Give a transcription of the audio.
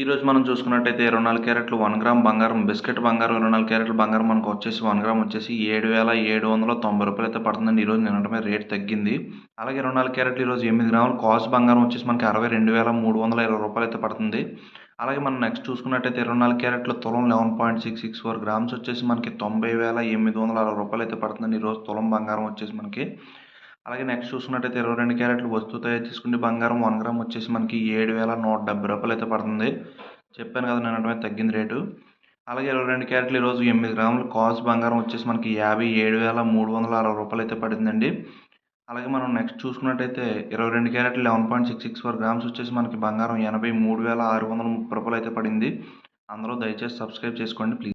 ఈరోజు మనం చూసుకున్నట్టయితే ఇరవై నాలుగు క్యారెట్లు వన్ గ్రామ్ బంగారం బిస్కెట్ బంగారం ఇరవై నాలుగు క్యారెట్లు బంగారం మనకు వచ్చేసి వన్ గ్రామ్ వచ్చేసి ఏడు వేల ఏడు వందల తొంభై రూపాయలు అయితే పడుతుందండి. ఈరోజు నిన్నటమే రేట్ తగ్గింది. అలాగే ఇరవై నాలుగు క్యారెట్లు ఈరోజు ఎనిమిది గ్రాములు. కాస్ట్ బంగారం వచ్చేసి మనకి అరవై రెండు వేల మూడు వందల ఇరవై రూపాయలు అయితే పడుతుంది. అలాగే మనం నెక్స్ట్ చూసుకున్నట్టయితే ఇరవై నాలుగు క్యారెట్ల తులం eleven point six six four grams వచ్చేసి మనకి తొంభై వేల ఎనిమిది వందల అరవై రూపాయలు అయితే పడుతుందండి. ఈరోజు తులం బంగారం వచ్చేసి మనకి అలాగే నెక్స్ట్ చూసుకున్నట్టయితే ఇరవై రెండు క్యారెట్లు వస్తువు తయారు చేసుకుంటే బంగారం వన్ గ్రామ్ వచ్చేసి మనకి ఏడు వేల నూట డెబ్బై రూపాయలు అయితే పడుతుంది. చెప్పాను కదా నేను అంటే తగ్గింది రేటు. అలాగే ఇరవై రెండు క్యారెట్లు ఈరోజు ఎనిమిది గ్రాములు. కాస్ బంగారం వచ్చేసి మనకి యాభై ఏడు వేల మూడు వందల అరవై రూపాయలు అయితే పడిందండి. అలాగే మనం నెక్స్ట్ చూసుకున్నట్టయితే ఇరవై రెండు క్యారెట్లు eleven point six six four grams వచ్చేసి మనకి బంగారం ఎనభై మూడు వేల ఆరు వందల ముప్పై రూపాయలు అయితే పడింది. అందరూ దయచేసి సబ్స్క్రైబ్ చేసుకోండి ప్లీజ్.